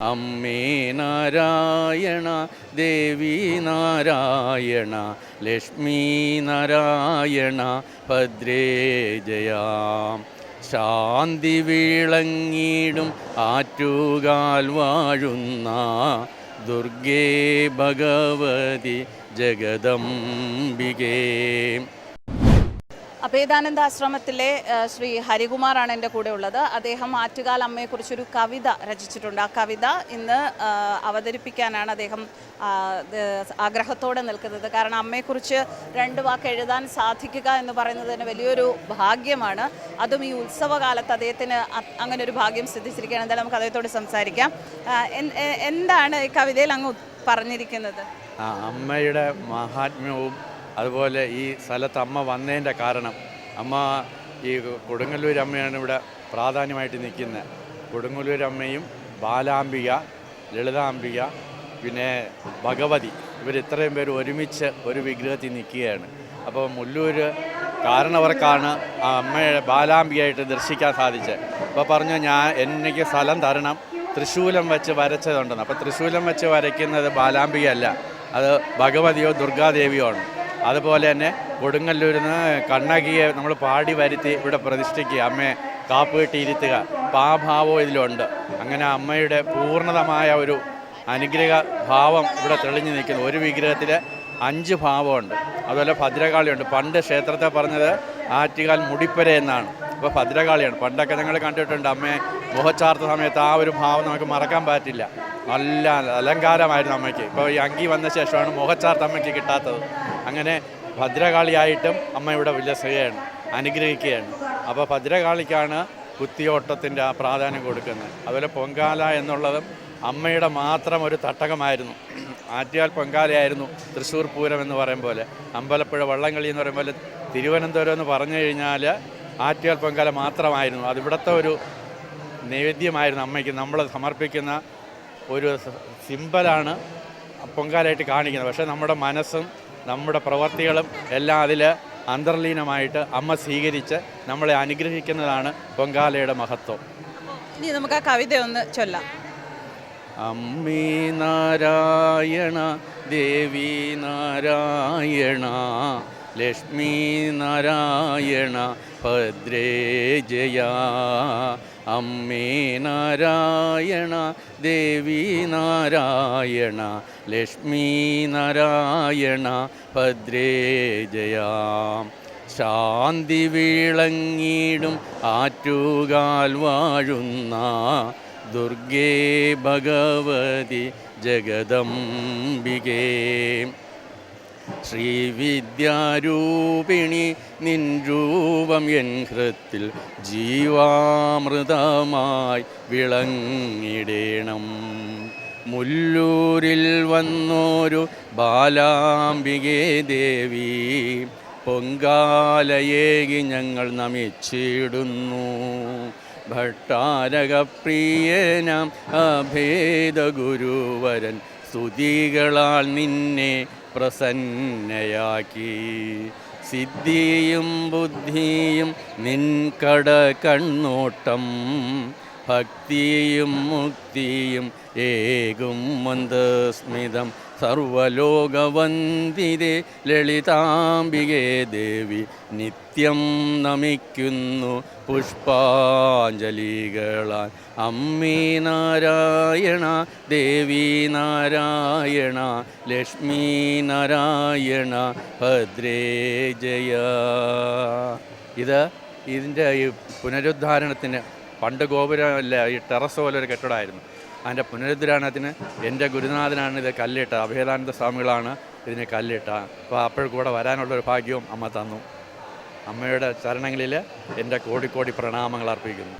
അമ്മേ നാരായണ ദേവി നാരായണ ലക്ഷ്മി നാരായണ ഭദ്രേ ജയാം. ശാന്തി വിളങ്ങിടും ആറ്റുകാൽ വാഴുന്ന ദുർഗേ ഭഗവതി ജഗദംബികേ. അഭേദാനന്ദ ആശ്രമത്തിലെ ആ, ശ്രീ ഹരികുമാറാണ് എന്റെ കൂടെ ഉള്ളത്. അദ്ദേഹം ആറ്റുകാൽ അമ്മയെക്കുറിച്ചൊരു കവിത രചിച്ചിട്ടുണ്ട്. ആ കവിത ഇന്ന് അവതരിപ്പിക്കാനാണ് അദ്ദേഹം ആഗ്രഹത്തോടെ നിൽക്കുന്നത്. കാരണം അമ്മയെക്കുറിച്ച് രണ്ട് വാക്ക് എഴുതാൻ സാധിക്കുക എന്ന് പറയുന്നത് തന്നെ വലിയൊരു ഭാഗ്യമാണ്. അതും ഈ ഉത്സവകാലത്ത് അദ്ദേഹത്തിന് അങ്ങനെ ഒരു ഭാഗ്യം സിദ്ധിച്ചിരിക്കുകയാണ്. എന്തായാലും നമുക്ക് അദ്ദേഹത്തോട് സംസാരിക്കാം. എന്താണ് ഈ കവിതയിൽ അങ്ങ് പറഞ്ഞിരിക്കുന്നത്? അമ്മയുടെ മഹാത്മ്യവും അതുപോലെ ഈ സ്ഥലത്ത് അമ്മ വന്നതിന്റെ കാരണം. അമ്മ ഈ കൊടുങ്ങല്ലൂർ അമ്മയാണ് ഇവിടെ പ്രാധാന്യമായിട്ട് നിൽക്കുന്നത്. കൊടുങ്ങല്ലൂർ അമ്മയും ബാലാംബിക ലളിതാംബിക പിന്നെ ഭഗവതി ഇവർ ഇത്രയും പേര് ഒരുമിച്ച് ഒരു വിഗ്രഹത്തിൽ നിൽക്കുകയാണ്. അപ്പോൾ മുല്ലൂർ കാരണവർക്കാണ് ആ അമ്മയെ ബാലാംബികയായിട്ട് ദർശിക്കാൻ സാധിച്ചത്. അപ്പോൾ പറഞ്ഞു ഞാൻ എനിക്ക് സ്ഥലം തരണം. തൃശൂലം വെച്ച് വരച്ചതുണ്ടെന്ന്. അപ്പോൾ തൃശൂലം വെച്ച് വരയ്ക്കുന്നത് ബാലാംബികയല്ല. അത് ഭഗവതിയോ ദുർഗാദേവിയോ ആണ്. അതുപോലെ തന്നെ കൊടുങ്ങല്ലൂരിൽ നിന്ന് കണ്ണകിയെ നമ്മൾ പാടി വരുത്തി ഇവിടെ പ്രതിഷ്ഠിക്കുക. അമ്മയെ കാപ്പ് കെട്ടിയിരുത്തുക പാഭാവോ ഇതിലുണ്ട്. അങ്ങനെ അമ്മയുടെ പൂർണതമായ ഒരു അനുഗ്രഹ ഭാവം ഇവിടെ തെളിഞ്ഞു നിൽക്കുന്നു. ഒരു വിഗ്രഹത്തിൽ അഞ്ച് ഭാവമുണ്ട്. അതുപോലെ ഭദ്രകാളിയുണ്ട്. പണ്ട് ക്ഷേത്രത്തെ പറഞ്ഞത് ആറ്റുകാൽ മുടിപ്പര എന്നാണ്. ഇപ്പോൾ ഭദ്രകാളിയാണ്. പണ്ടൊക്കെ ഞങ്ങൾ കണ്ടിട്ടുണ്ട്. അമ്മയെ മുഖച്ചാർത്ത സമയത്ത് ആ ഒരു ഭാവം നമുക്ക് മറക്കാൻ പറ്റില്ല. നല്ല അലങ്കാരമായിരുന്നു അമ്മയ്ക്ക്. ഇപ്പോൾ ഈ അങ്കി വന്ന ശേഷമാണ് മുഖച്ചാർത്ത അമ്മയ്ക്ക് കിട്ടാത്തത്. അങ്ങനെ ഭദ്രകാളിയായിട്ടും അമ്മ ഇവിടെ വിലസുകയാണ് അനുഗ്രഹിക്കുകയാണ്. അപ്പോൾ ഭദ്രകാളിക്കാണ് കുത്തിയോട്ടത്തിന്റെ ആ പ്രാധാന്യം കൊടുക്കുന്നത്. അതുപോലെ പൊങ്കാല എന്നുള്ളതും അമ്മയുടെ മാത്രം ഒരു തട്ടകമായിരുന്നു. ആറ്റിയാൽ പൊങ്കാലയായിരുന്നു തൃശ്ശൂർ പൂരം എന്ന് പറയും പോലെ. അമ്പലപ്പുഴ വള്ളംകളി എന്ന് പറയും പോലെ തിരുവനന്തപുരം എന്ന് പറഞ്ഞു കഴിഞ്ഞാൽ ആറ്റിയാൽ പൊങ്കാല മാത്രമായിരുന്നു. അതിവിടുത്തെ ഒരു നൈവേദ്യമായിരുന്നു അമ്മയ്ക്ക്. നമ്മൾ സമർപ്പിക്കുന്ന ഒരു സിമ്പലാണ് പൊങ്കാലായിട്ട് കാണിക്കുന്നത്. പക്ഷേ നമ്മുടെ മനസ്സും നമ്മുടെ പ്രവർത്തികളും എല്ലാം അതിൽ അന്തർലീനമായിട്ട് അമ്മ സ്വീകരിച്ച് നമ്മളെ അനുഗ്രഹിക്കുന്നതാണ് പൊങ്കാലയുടെ മഹത്വം. ഇനി നമുക്ക് ആ കവിത ഒന്ന് ചൊല്ലാം. അമ്മേ നാരായണ ദേവി നാരായണ ലക്ഷ്മി നാരായണ ഭദ്രേ ജയ. അമ്മേ നാരായണ ദേവി നാരായണ ലക്ഷ്മി നാരായണ ഭദ്രേ ജയ. ശാന്തി വിളങ്ങിടും ആറ്റുകാൽ വാഴുന്ന ദുർഗേ ഭഗവതി ജഗദംബികേ. ശ്രീവിദ്യാരൂപിണി നിൻ രൂപം എൻ ഹൃത്തിൽ ജീവാമൃതമായി വിളങ്ങിടേണം. മുല്ലൂരിൽ വന്നോരു ബാലാംബികേ ദേവി പൊങ്കാലയേകി ഞങ്ങൾ നമിച്ചിടുന്നു. ഭട്ടാരകപ്രിയനാം അഭേദഗുരുവരൻ സ്തുതികളാൽ നിന്നെ പ്രസന്നയാക്കി. സിദ്ധിയും ബുദ്ധിയും നിൻ കട കണ്ണോട്ടം ഭക്തിയും മുക്തിയും ഏകും മന്ദസ്മിതം. സർവലോകവന്ദിതേ ലളിതാംബികേ ദേവി നിത്യം നമിക്കുന്നു പുഷ്പാഞ്ജലികളാൽ. അമ്മീ നാരായണ ദേവി നാരായണ ലക്ഷ്മി നാരായണ ഭദ്രേ ജയ. ഇത് ഇതിന്റെ ഈ പുനരുദ്ധാരണത്തിന് പണ്ട് ഗോപുരമല്ല ഈ ടെറസ് പോലെ ഒരു കെട്ടിടമായിരുന്നു. അതിന്റെ പുനരുദ്ധാരണത്തിന് എന്റെ ഗുരുനാഥനാണ് ഇത് കല്ലിട്ട അഭേദാനന്ദ സ്വാമികളാണ് ഇതിന് കല്ലിട്ട അപ്പോൾ അപ്പോഴും കൂടെ വരാനുള്ളൊരു ഭാഗ്യവും അമ്മ തന്നു. അമ്മയുടെ ചരണങ്ങളിൽ എന്റെ കോടിക്കോടി പ്രണാമങ്ങൾ അർപ്പിക്കുന്നു.